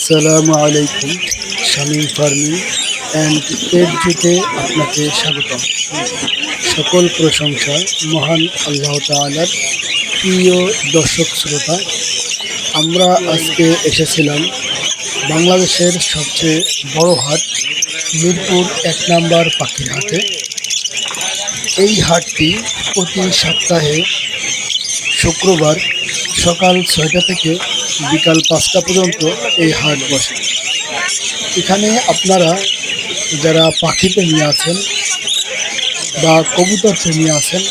আসসালামু আলাইকুম, Shamim farming and এর জুতে আপনাকে স্বাগতম। সকল প্রশংসা মহান আল্লাহ তাআলার প্রিয় দর্শক শ্রোতা। আমরা আজকে এসেছিলাম বাংলাদেশের সবচেয়ে বড় হাট, মিরপুর এক নাম্বার পাখির হাটে। এই হাটটি প্রতি সপ্তাহে শুক্রবার সকাল ছয়টা থেকে বিকাল পাঁচটা পর্যন্ত এই হাট বসে। এখানে আপনারা যারা পাখি প্রেমী আছেন বা কবুতর প্রেমী আছেন,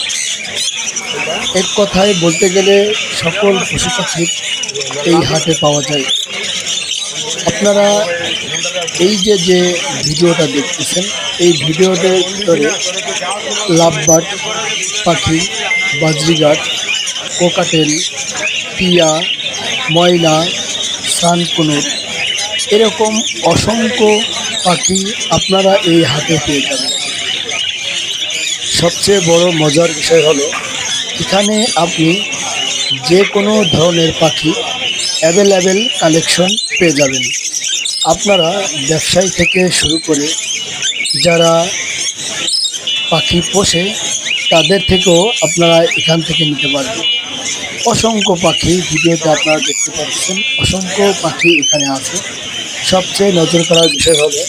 এক কথায় বলতে গেলে সকল পশু পাখি এই হাটে পাওয়া যায়। আপনারা এই যে যে ভিডিওটা দেখতেছেন, এই ভিডিওটার ভিতরে লাভবার্ড পাখি বাজরিগাট কোকাটেল টিয়া ময়না সানকুনুর, এরকম অসংখ্য পাখি আপনারা এই হাতে পেয়ে যাবেন। সবচেয়ে বড় মজার বিষয় হলো, এখানে আপনি যে কোনো ধরনের পাখি অ্যাভেলেবেল কালেকশন পেয়ে যাবেন। আপনারা ব্যবসায়ী থেকে শুরু করে যারা পাখি পোষে তাদের থেকেও আপনারা এখান থেকে নিতে পারবেন। অসংখ্য পাখি ভিডিওতে আপনারা দেখতে পাচ্ছেন। অসংখ্য পাখি এখানে আছে। সবচেয়ে নজর করার বিষয় হবে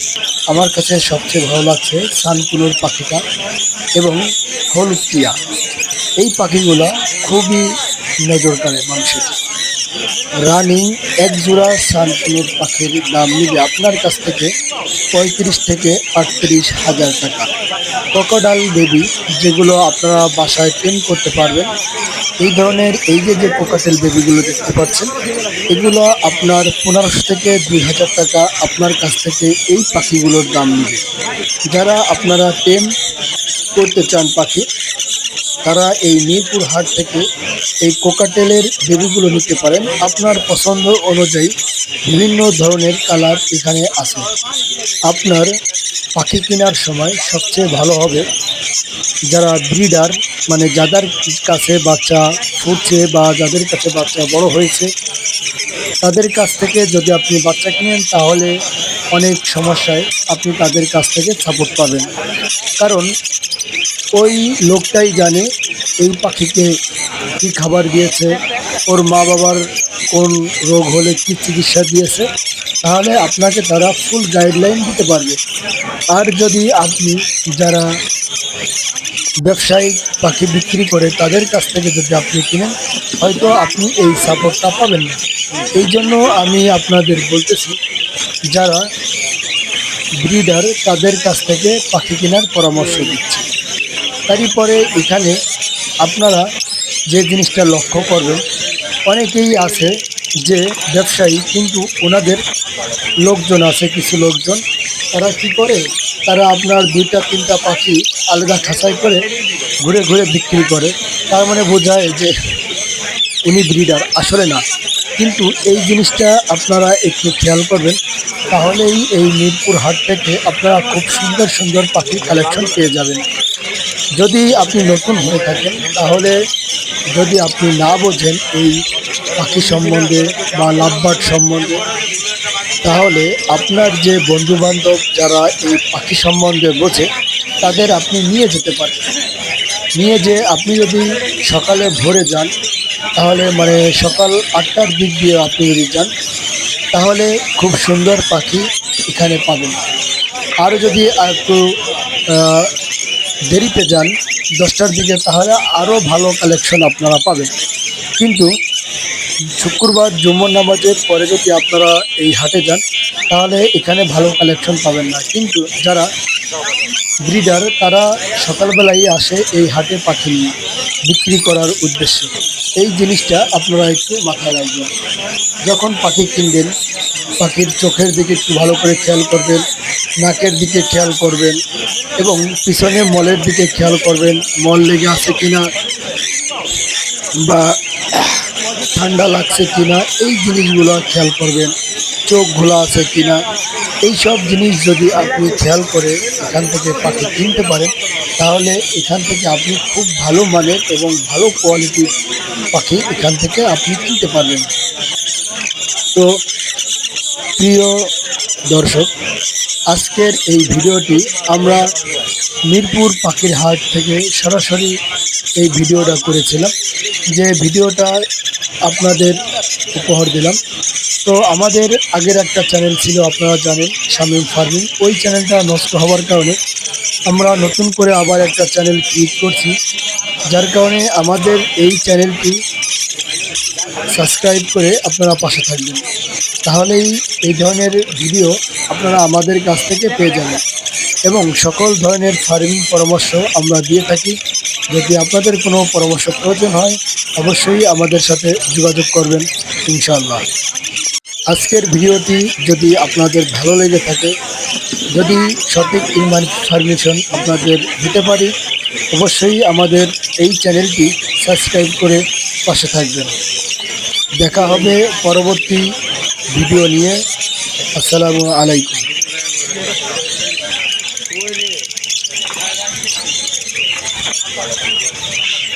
আমার কাছে সবচেয়ে ভালো লাগছে সানকুলোর পাখিটা এবং হলুদ টিয়া। এই পাখিগুলো খুবই নজর কাড়ে মানুষের। রানিং এক জোড়া সানকুলোর পাখির দাম নিবে আপনার কাছ থেকে পঁয়ত্রিশ থেকে আটত্রিশ হাজার টাকা। ক্রোকোডাইল বেবি যেগুলো আপনারা বাসায় টেন করতে পারবেন, এই ধরনের এই যে যে কোকাটেল বেবিগুলো দেখতে পাচ্ছেন, এগুলো আপনার পনেরোশো থেকে দুই হাজার টাকা আপনার কাছ থেকে এই পাখিগুলোর দাম নেবে। যারা আপনারা টেন করতে চান পাখি তারা এই মিরপুর হাট থেকে এই কোকাটেলের বেবিগুলো নিতে পারেন। আপনার পছন্দ অনুযায়ী বিভিন্ন ধরনের কালার এখানে আছে। আপনার পাখি কেনার সময় সবচেয়ে ভালো হবে যারা ব্রিডার মানে যাদের কাছে বাচ্চা ফুটছে বা যাদের কাছে বাচ্চা বড় হয়েছে, তাদের কাছ থেকে যদি আপনি বাচ্চা কিনেন, তাহলে অনেক সমস্যায় আপনি তাদের কাছ থেকে সাপোর্ট পাবেন। কারণ ওই লোকটাই জানে এই পাখিকে কী খাবার দিয়েছে, ওর মা বাবার কোন রোগ হলে কী চিকিৎসা দিয়েছে, তাহলে আপনাকে তারা ফুল গাইডলাইন দিতে পারবে। আর যদি আপনি যারা ব্যবসায়িক পাখি বিক্রি করে তাদের কাছ থেকে যদি আপনি কিনেন, হয়তো আপনি এই সাপোর্টটা পাবেন না। এই জন্য আমি আপনাদের বলতেছি, যারা ব্রিডার তাদের কাছ থেকে পাখি কেনার পরামর্শ দিচ্ছি। তারই পরে এখানে আপনারা যে জিনিসটা লক্ষ্য করবেন, অনেকেই আছে যে ব্যবসায়ী, কিন্তু ওনাদের লোকজন আছে, কিছু লোকজন। তারা কি করে? তারা আপনার দুইটা, তিনটা পাখি আলাদা খাঁচাই করে ঘুরে ঘুরে বিক্রি করে। তার মানে বোঝায় যে উনি ব্রিডার, আসলে না। কিন্তু এই জিনিসটা আপনারা একটু খেয়াল করবেন তাহলেই এই মিরপুর হাট থেকে আপনারা খুব সুন্দর সুন্দর পাখি কালেকশন পেয়ে যাবেন। যদি আপনি নতুন হয়ে থাকেন, তাহলে যদি আপনি না বোঝেন এই পাখি সম্বন্ধে বা লাভবার্ড সম্বন্ধে, তাহলে আপনার যে বন্ধুবান্ধব যারা এই পাখি সম্বন্ধে বোঝে, তাদের আপনি নিয়ে যেতে পারেন। নিয়ে যে আপনি যদি সকালে ভোরে যান, তাহলে মানে সকাল আটটার দিক দিয়ে আপনি যদি যান তাহলে খুব সুন্দর পাখি এখানে পাবেন। আরও যদি একটু দেরিতে যান, দশটার দিকে, তাহলে আরও ভালো কালেকশন আপনারা পাবেন। কিন্তু শুক্রবার জুম্মন নামাজের পরে যদি আপনারা এই হাটে যান, তাহলে এখানে ভালো কালেকশন পাবেন না। কিন্তু যারা ব্রিডার তারা সকালবেলাই আসে এই হাটে পাখি নিয়ে বিক্রি করার উদ্দেশ্যে। এই জিনিসটা আপনারা একটু মাথায় রাখবেন। যখন পাখি কিনবেন, পাখির চোখের দিকে একটু ভালো করে খেয়াল করবেন, নাকের দিকে খেয়াল করবেন এবং পিছনে মলের দিকে খেয়াল করবেন, মল লেগে আছে কিনা বা ঠান্ডা লাগছে কিনা, এই জিনিসগুলো খেয়াল করবেন। চোখ ঘোলা আছে কিনা এই সব জিনিস যদি আপনি খেয়াল করে এখান থেকে পাখি কিনতে পারেন, তাহলে এখান থেকে আপনি খুব ভালো মানের এবং ভালো কোয়ালিটির পাখি এখান থেকে আপনি কিনতে পারবেন। তো প্রিয় দর্শক, আজকের এই ভিডিওটি আমরা মিরপুর পাখির হাট থেকে সরাসরি এই ভিডিওটা করেছিলাম, যে ভিডিওটা আপনাদের উপহার দিলাম। তো আমাদের আগের একটা চ্যানেল ছিল, আপনারা জানেন, শামীম ফার্মিং ওই চ্যানেলটা নষ্ট হওয়ার কারণে আমরা নতুন করে আবার একটা চ্যানেল ক্রিয়েট করছি, যার কারণে আমাদের এই চ্যানেলটি সাবস্ক্রাইব করে আপনারা পাশে থাকবেন। তাহলেই এই ধরনের ভিডিও আপনারা আমাদের কাছ থেকে পেয়ে যাবেন। এবং সকল ধরনের ফার্মিং পরামর্শ আমরা দিয়ে থাকি। যদি আপনাদের কোনো পরামর্শ প্রয়োজন হয়, অবশ্যই আমাদের সাথে যোগাযোগ করবেন, ইনশাআল্লাহ। আজকের ভিডিওটি যদি আপনাদের ভালো লেগে থাকে, যদি সঠিক ইনফরমেশন আপনাদের দিতে পারি, অবশ্যই আমাদের এই চ্যানেলটি সাবস্ক্রাইব করে পাশে থাকবেন। দেখা হবে পরবর্তী ভিডিও নিয়ে। আসসালামু আলাইকুম। para ti.